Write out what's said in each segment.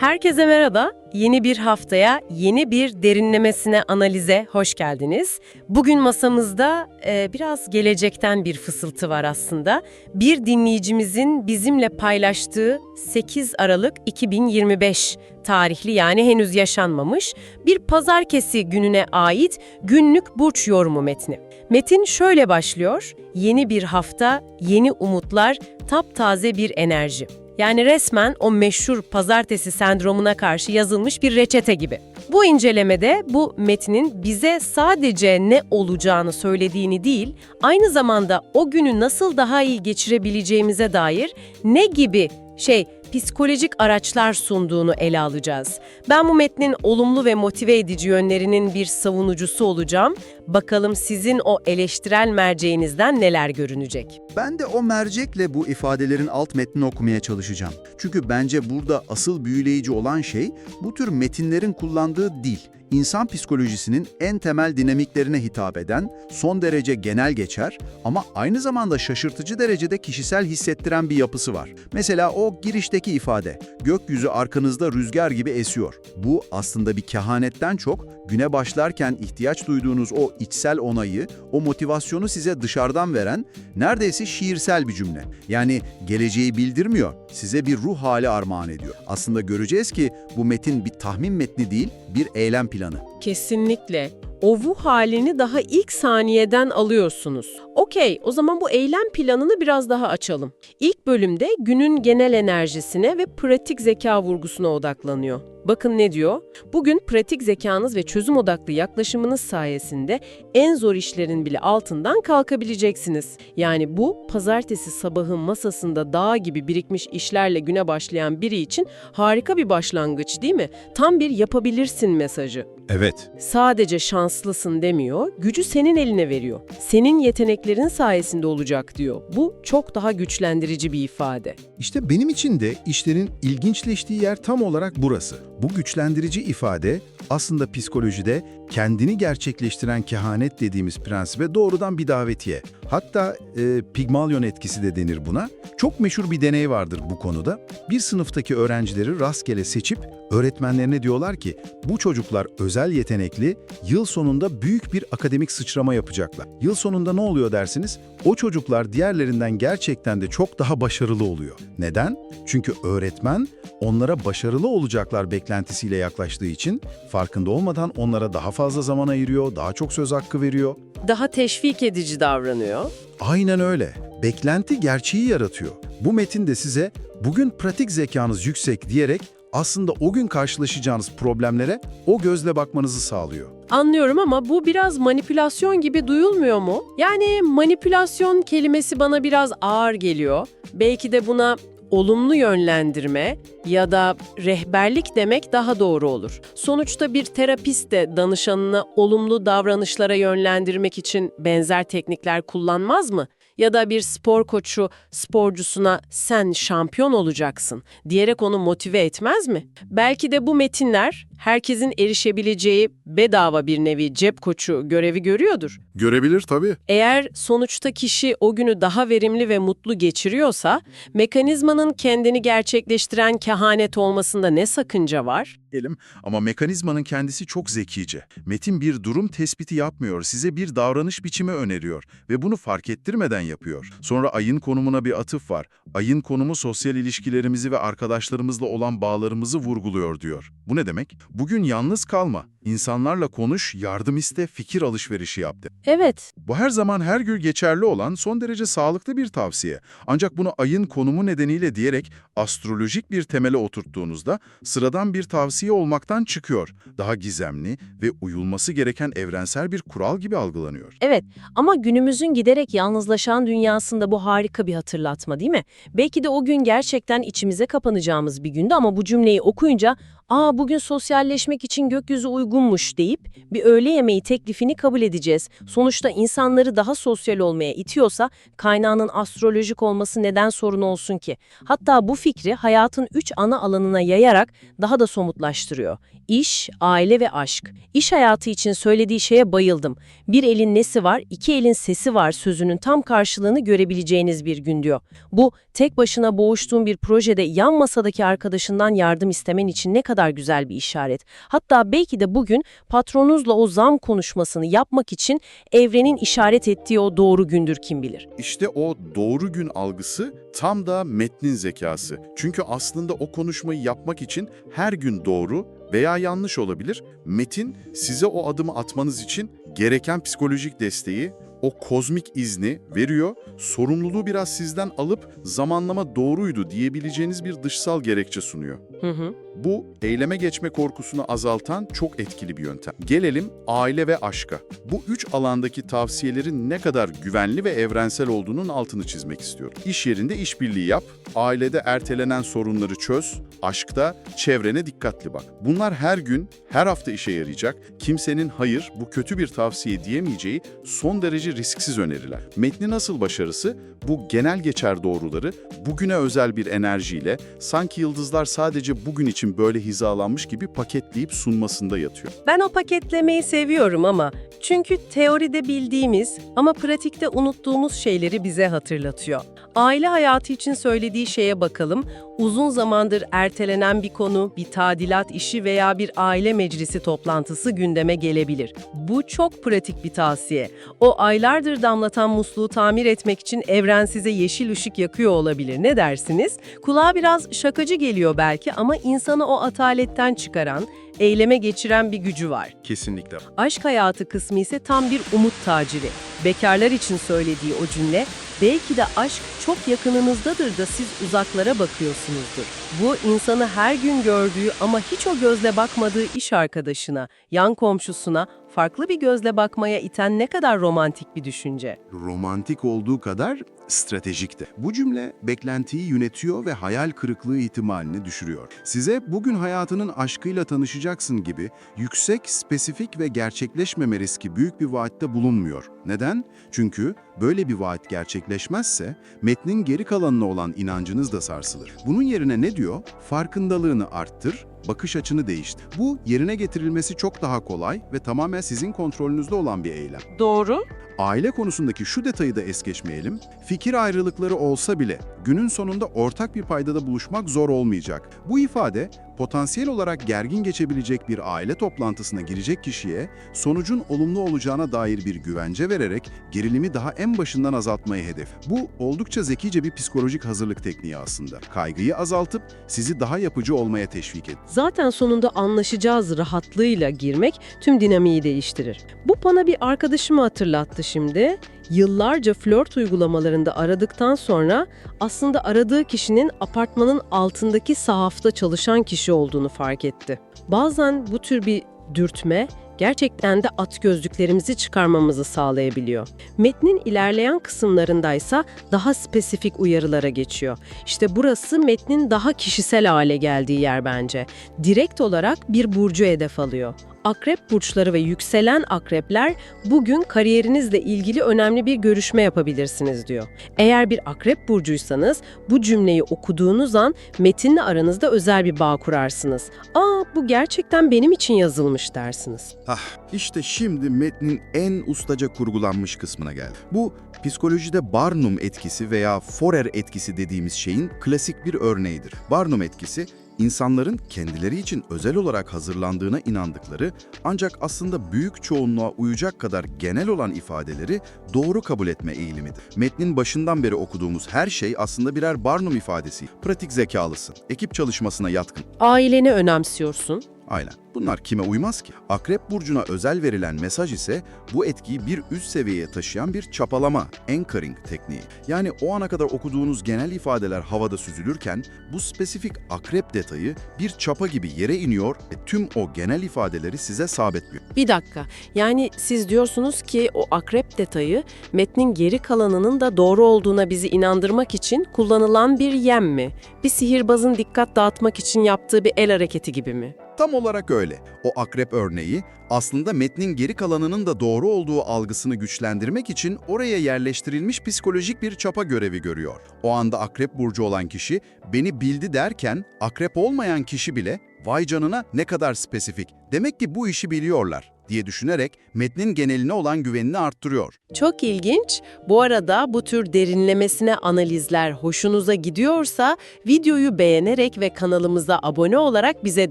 Herkese merhaba. Yeni bir haftaya, yeni bir derinlemesine analize hoş geldiniz. Bugün masamızda e, biraz gelecekten bir fısıltı var aslında. Bir dinleyicimizin bizimle paylaştığı 8 Aralık 2025 tarihli yani henüz yaşanmamış bir pazarkesi gününe ait günlük burç yorumu metni. Metin şöyle başlıyor. Yeni bir hafta, yeni umutlar, taptaze bir enerji. Yani resmen o meşhur pazartesi sendromuna karşı yazılmış bir reçete gibi. Bu incelemede bu metnin bize sadece ne olacağını söylediğini değil, aynı zamanda o günü nasıl daha iyi geçirebileceğimize dair ne gibi şey psikolojik araçlar sunduğunu ele alacağız. Ben bu metnin olumlu ve motive edici yönlerinin bir savunucusu olacağım. Bakalım sizin o eleştirel merceğinizden neler görünecek. Ben de o mercekle bu ifadelerin alt metnini okumaya çalışacağım. Çünkü bence burada asıl büyüleyici olan şey bu tür metinlerin kullandığı dil. İnsan psikolojisinin en temel dinamiklerine hitap eden, son derece genel geçer ama aynı zamanda şaşırtıcı derecede kişisel hissettiren bir yapısı var. Mesela o girişteki ifade, gökyüzü arkanızda rüzgar gibi esiyor. Bu aslında bir kehanetten çok güne başlarken ihtiyaç duyduğunuz o içsel onayı, o motivasyonu size dışarıdan veren neredeyse şiirsel bir cümle. Yani geleceği bildirmiyor, size bir ruh hali armağan ediyor. Aslında göreceğiz ki bu metin bir tahmin metni değil, bir eylem planı. Kesinlikle. O ruh halini daha ilk saniyeden alıyorsunuz. Okey, o zaman bu eylem planını biraz daha açalım. İlk bölümde günün genel enerjisine ve pratik zeka vurgusuna odaklanıyor. Bakın ne diyor? Bugün pratik zekanız ve çözüm odaklı yaklaşımınız sayesinde en zor işlerin bile altından kalkabileceksiniz. Yani bu pazartesi sabahın masasında dağ gibi birikmiş işlerle güne başlayan biri için harika bir başlangıç değil mi? Tam bir yapabilirsin mesajı. Evet. Sadece şanslısın demiyor, gücü senin eline veriyor. Senin yeteneklerin sayesinde olacak diyor. Bu çok daha güçlendirici bir ifade. İşte benim için de işlerin ilginçleştiği yer tam olarak burası. Bu güçlendirici ifade aslında psikolojide kendini gerçekleştiren kehanet dediğimiz prensibe doğrudan bir davetiye. Hatta e, Pigmalion etkisi de denir buna. Çok meşhur bir deney vardır bu konuda. Bir sınıftaki öğrencileri rastgele seçip öğretmenlerine diyorlar ki bu çocuklar özel yetenekli, yıl sonunda büyük bir akademik sıçrama yapacaklar. Yıl sonunda ne oluyor dersiniz? O çocuklar diğerlerinden gerçekten de çok daha başarılı oluyor. Neden? Çünkü öğretmen onlara başarılı olacaklar beklentisiyle yaklaştığı için farkında olmadan onlara daha fazla zaman ayırıyor, daha çok söz hakkı veriyor. Daha teşvik edici davranıyor. Aynen öyle. Beklenti gerçeği yaratıyor. Bu metin de size bugün pratik zekanız yüksek diyerek aslında o gün karşılaşacağınız problemlere o gözle bakmanızı sağlıyor. Anlıyorum ama bu biraz manipülasyon gibi duyulmuyor mu? Yani manipülasyon kelimesi bana biraz ağır geliyor. Belki de buna olumlu yönlendirme ya da rehberlik demek daha doğru olur. Sonuçta bir terapist de danışanını olumlu davranışlara yönlendirmek için benzer teknikler kullanmaz mı? Ya da bir spor koçu sporcusuna sen şampiyon olacaksın diyerek onu motive etmez mi? Belki de bu metinler herkesin erişebileceği bedava bir nevi cep koçu görevi görüyordur. Görebilir tabii. Eğer sonuçta kişi o günü daha verimli ve mutlu geçiriyorsa, mekanizmanın kendini gerçekleştiren kehanet olmasında ne sakınca var? Diyelim ama mekanizmanın kendisi çok zekice. Metin bir durum tespiti yapmıyor, size bir davranış biçimi öneriyor ve bunu fark ettirmeden yapıyor. Sonra ayın konumuna bir atıf var. Ayın konumu sosyal ilişkilerimizi ve arkadaşlarımızla olan bağlarımızı vurguluyor diyor. Bu ne demek? Bugün yalnız kalma. İnsanlarla konuş, yardım iste, fikir alışverişi yap de. Evet, Bu her zaman her gün geçerli olan son derece sağlıklı bir tavsiye. Ancak bunu ayın konumu nedeniyle diyerek astrolojik bir temele oturttuğunuzda sıradan bir tavsiye olmaktan çıkıyor. Daha gizemli ve uyulması gereken evrensel bir kural gibi algılanıyor. Evet ama günümüzün giderek yalnızlaşan dünyasında bu harika bir hatırlatma değil mi? Belki de o gün gerçekten içimize kapanacağımız bir gündü ama bu cümleyi okuyunca ''Aa bugün sosyalleşmek için gökyüzü uygunmuş.'' deyip bir öğle yemeği teklifini kabul edeceğiz. Sonuçta insanları daha sosyal olmaya itiyorsa kaynağının astrolojik olması neden sorun olsun ki? Hatta bu fikri hayatın üç ana alanına yayarak daha da somutlaştırıyor. İş, aile ve aşk. İş hayatı için söylediği şeye bayıldım. Bir elin nesi var, iki elin sesi var sözünün tam karşılığını görebileceğiniz bir gün diyor. Bu tek başına boğuştuğun bir projede yan masadaki arkadaşından yardım istemen için ne kadar güzel bir işaret. Hatta belki de bugün patronunuzla o zam konuşmasını yapmak için evrenin işaret ettiği o doğru gündür kim bilir. İşte o doğru gün algısı tam da metnin zekası. Çünkü aslında o konuşmayı yapmak için her gün doğru veya yanlış olabilir. Metin size o adımı atmanız için gereken psikolojik desteği, o kozmik izni veriyor. Sorumluluğu biraz sizden alıp zamanlama doğruydu diyebileceğiniz bir dışsal gerekçe sunuyor. Hı hı. Bu eyleme geçme korkusunu azaltan çok etkili bir yöntem. Gelelim aile ve aşka. Bu üç alandaki tavsiyelerin ne kadar güvenli ve evrensel olduğunun altını çizmek istiyorum. İş yerinde işbirliği yap, ailede ertelenen sorunları çöz, aşkta çevrene dikkatli bak. Bunlar her gün, her hafta işe yarayacak, kimsenin hayır, bu kötü bir tavsiye diyemeyeceği son derece risksiz öneriler. Metnin asıl başarısı bu genel geçer doğruları bugüne özel bir enerjiyle sanki yıldızlar sadece bugün için böyle hizalanmış gibi paketleyip sunmasında yatıyor. Ben o paketlemeyi seviyorum ama çünkü teoride bildiğimiz ama pratikte unuttuğumuz şeyleri bize hatırlatıyor. Aile hayatı için söylediği şeye bakalım. Uzun zamandır ertelenen bir konu, bir tadilat işi veya bir aile meclisi toplantısı gündeme gelebilir. Bu çok pratik bir tavsiye. O aylardır damlatan musluğu tamir etmek için evren size yeşil ışık yakıyor olabilir. Ne dersiniz? Kulağa biraz şakacı geliyor belki ama insanı o ataletten çıkaran, eyleme geçiren bir gücü var. Kesinlikle. Aşk hayatı kısmı ise tam bir umut taciri. Bekarlar için söylediği o cümle, belki de aşk çok yakınınızdadır da siz uzaklara bakıyorsunuzdur. Bu insanı her gün gördüğü ama hiç o gözle bakmadığı iş arkadaşına, yan komşusuna farklı bir gözle bakmaya iten ne kadar romantik bir düşünce. Romantik olduğu kadar stratejik de. Bu cümle beklentiyi yönetiyor ve hayal kırıklığı ihtimalini düşürüyor. Size bugün hayatının aşkıyla tanışacaksın gibi yüksek, spesifik ve gerçekleşmeme riski büyük bir vaatte bulunmuyor. Neden? Çünkü böyle bir vaat gerçekleşmezse metnin geri kalanına olan inancınız da sarsılır. Bunun yerine ne diyor? Farkındalığını arttır, bakış açını değiştir. Bu yerine getirilmesi çok daha kolay ve tamamen sizin kontrolünüzde olan bir eylem. Doğru. Aile konusundaki şu detayı da es geçmeyelim. Fikir ayrılıkları olsa bile günün sonunda ortak bir paydada buluşmak zor olmayacak. Bu ifade potansiyel olarak gergin geçebilecek bir aile toplantısına girecek kişiye sonucun olumlu olacağına dair bir güvence vererek gerilimi daha en başından azaltmayı hedef. Bu oldukça zekice bir psikolojik hazırlık tekniği aslında. Kaygıyı azaltıp sizi daha yapıcı olmaya teşvik eder. Zaten sonunda anlaşacağız rahatlığıyla girmek tüm dinamiği değiştirir. Bu bana bir arkadaşımı hatırlattı şimdi. Yıllarca flört uygulamalarında aradıktan sonra aslında aradığı kişinin apartmanın altındaki sahafta çalışan kişi olduğunu fark etti. Bazen bu tür bir dürtme gerçekten de at gözlüklerimizi çıkarmamızı sağlayabiliyor. Metnin ilerleyen kısımlarındaysa daha spesifik uyarılara geçiyor. İşte burası metnin daha kişisel hale geldiği yer bence. Direkt olarak bir burcu hedef alıyor. Akrep burçları ve yükselen akrepler bugün kariyerinizle ilgili önemli bir görüşme yapabilirsiniz diyor. Eğer bir akrep burcuysanız bu cümleyi okuduğunuz an metinle aranızda özel bir bağ kurarsınız. Aa bu gerçekten benim için yazılmış dersiniz. Ah, işte şimdi metnin en ustaca kurgulanmış kısmına geldi. Bu psikolojide Barnum etkisi veya Forer etkisi dediğimiz şeyin klasik bir örneğidir. Barnum etkisi insanların kendileri için özel olarak hazırlandığına inandıkları ancak aslında büyük çoğunluğa uyacak kadar genel olan ifadeleri doğru kabul etme eğilimidir. Metnin başından beri okuduğumuz her şey aslında birer Barnum ifadesi. Pratik zekalısın, ekip çalışmasına yatkın. Aileni önemsiyorsun. Aynen. Bunlar kime uymaz ki? Akrep burcuna özel verilen mesaj ise bu etkiyi bir üst seviyeye taşıyan bir çapalama, anchoring tekniği. Yani o ana kadar okuduğunuz genel ifadeler havada süzülürken bu spesifik akrep detayı bir çapa gibi yere iniyor ve tüm o genel ifadeleri size sabitliyor. Bir dakika. Yani siz diyorsunuz ki o akrep detayı metnin geri kalanının da doğru olduğuna bizi inandırmak için kullanılan bir yem mi? Bir sihirbazın dikkat dağıtmak için yaptığı bir el hareketi gibi mi? Tam olarak öyle. O akrep örneği aslında metnin geri kalanının da doğru olduğu algısını güçlendirmek için oraya yerleştirilmiş psikolojik bir çapa görevi görüyor. O anda akrep burcu olan kişi beni bildi derken akrep olmayan kişi bile vay canına ne kadar spesifik. Demek ki bu işi biliyorlar diye düşünerek metnin geneline olan güvenini arttırıyor. Çok ilginç. Bu arada bu tür derinlemesine analizler hoşunuza gidiyorsa videoyu beğenerek ve kanalımıza abone olarak bize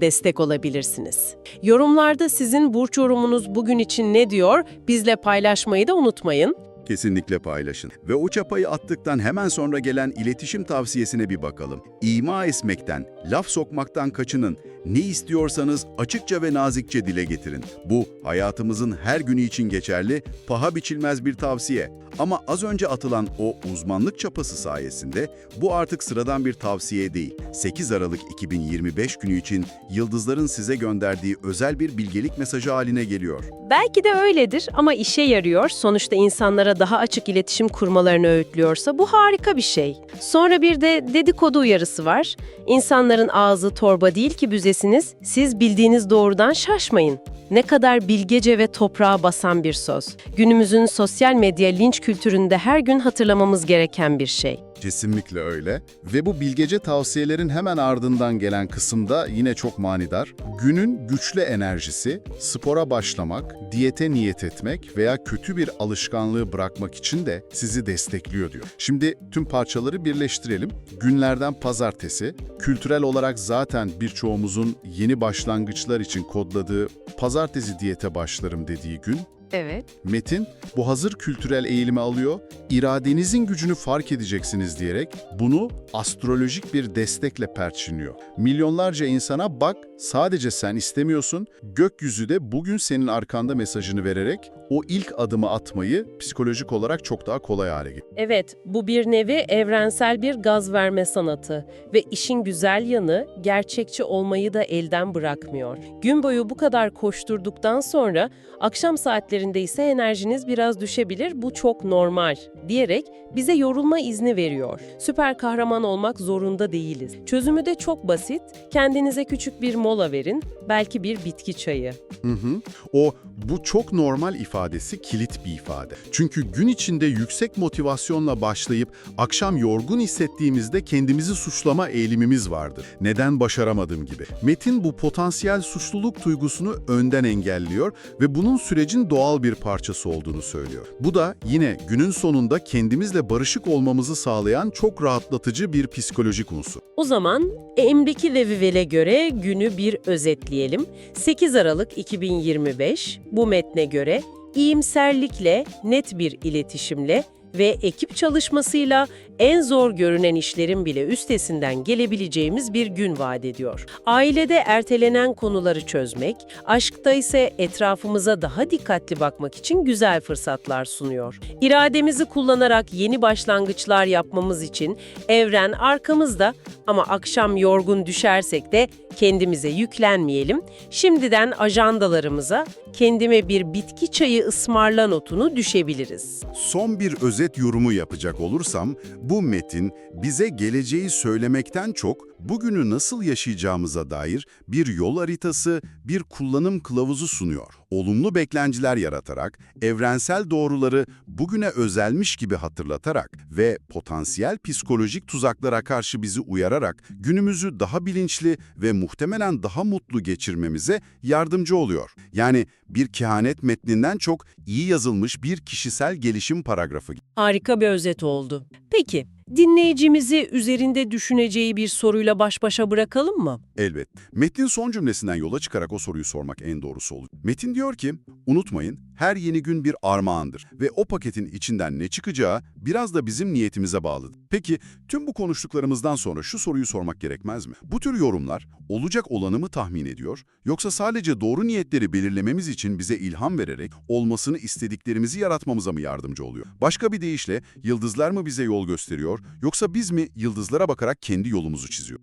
destek olabilirsiniz. Yorumlarda sizin burç yorumunuz bugün için ne diyor bizle paylaşmayı da unutmayın. Kesinlikle paylaşın. Ve o çapayı attıktan hemen sonra gelen iletişim tavsiyesine bir bakalım. İma etmekten, laf sokmaktan kaçının. Ne istiyorsanız açıkça ve nazikçe dile getirin. Bu hayatımızın her günü için geçerli, paha biçilmez bir tavsiye. Ama az önce atılan o uzmanlık çapası sayesinde bu artık sıradan bir tavsiye değil. 8 Aralık 2025 günü için yıldızların size gönderdiği özel bir bilgelik mesajı haline geliyor. Belki de öyledir ama işe yarıyor. Sonuçta insanlara daha açık iletişim kurmalarını öğütlüyorsa bu harika bir şey. Sonra bir de dedikodu uyarısı var. İnsanların ağzı torba değil ki büzesiniz. Siz bildiğiniz doğrudan şaşmayın. Ne kadar bilgece ve toprağa basan bir söz. Günümüzün sosyal medya linç kültüründe her gün hatırlamamız gereken bir şey. Kesinlikle öyle. Ve bu bilgece tavsiyelerin hemen ardından gelen kısımda yine çok manidar. Günün güçlü enerjisi, spora başlamak, diyete niyet etmek veya kötü bir alışkanlığı bırakmak için de sizi destekliyor diyor. Şimdi tüm parçaları birleştirelim. Günlerden pazartesi, kültürel olarak zaten birçoğumuzun yeni başlangıçlar için kodladığı pazartesi diyete başlarım dediği gün. Evet. Metin bu hazır kültürel eğilimi alıyor, iradenizin gücünü fark edeceksiniz diyerek bunu astrolojik bir destekle perçinliyor. Milyonlarca insana bak sadece sen istemiyorsun, gökyüzü de bugün senin arkanda mesajını vererek o ilk adımı atmayı psikolojik olarak çok daha kolay hale getiriyor. Evet, bu bir nevi evrensel bir gaz verme sanatı ve işin güzel yanı gerçekçi olmayı da elden bırakmıyor. Gün boyu bu kadar koşturduktan sonra akşam saatlerinde ise enerjiniz biraz düşebilir, bu çok normal diyerek bize yorulma izni veriyor. Süper kahraman olmak zorunda değiliz. Çözümü de çok basit. Kendinize küçük bir mola verin, belki bir bitki çayı. Hı hı. O bu çok normal ifadesi kilit bir ifade. Çünkü gün içinde yüksek motivasyonla başlayıp akşam yorgun hissettiğimizde kendimizi suçlama eğilimimiz vardır. Neden başaramadım gibi. Metin bu potansiyel suçluluk duygusunu önden engelliyor ve bunun sürecin doğal bir parçası olduğunu söylüyor. Bu da yine günün sonunda kendimizle barışık olmamızı sağlayan çok rahatlatıcı bir psikolojik unsur. O zaman Emriki ve Vivel'e göre günü bir özetleyelim. 8 Aralık 2025 bu metne göre iyimserlikle, net bir iletişimle ve ekip çalışmasıyla en zor görünen işlerin bile üstesinden gelebileceğimiz bir gün vaat ediyor. Ailede ertelenen konuları çözmek, aşkta ise etrafımıza daha dikkatli bakmak için güzel fırsatlar sunuyor. İrademizi kullanarak yeni başlangıçlar yapmamız için evren arkamızda ama akşam yorgun düşersek de kendimize yüklenmeyelim. Şimdiden ajandalarımıza kendime bir bitki çayı ısmarla notunu düşebiliriz. Son bir özet yorumu yapacak olursam, bu metin bize geleceği söylemekten çok bugünü nasıl yaşayacağımıza dair bir yol haritası, bir kullanım kılavuzu sunuyor. Olumlu beklentiler yaratarak, evrensel doğruları bugüne özelmiş gibi hatırlatarak ve potansiyel psikolojik tuzaklara karşı bizi uyararak günümüzü daha bilinçli ve muhtemelen daha mutlu geçirmemize yardımcı oluyor. Yani bir kehanet metninden çok iyi yazılmış bir kişisel gelişim paragrafı Harika bir özet oldu. Peki, dinleyicimizi üzerinde düşüneceği bir soruyla baş başa bırakalım mı? Elbet. Metnin son cümlesinden yola çıkarak o soruyu sormak en doğrusu olur. Metin diyor ki, unutmayın, Her yeni gün bir armağandır ve o paketin içinden ne çıkacağı biraz da bizim niyetimize bağlı. Peki tüm bu konuştuklarımızdan sonra şu soruyu sormak gerekmez mi? Bu tür yorumlar olacak olanı mı tahmin ediyor yoksa sadece doğru niyetleri belirlememiz için bize ilham vererek olmasını istediklerimizi yaratmamıza mı yardımcı oluyor? Başka bir deyişle yıldızlar mı bize yol gösteriyor yoksa biz mi yıldızlara bakarak kendi yolumuzu çiziyor?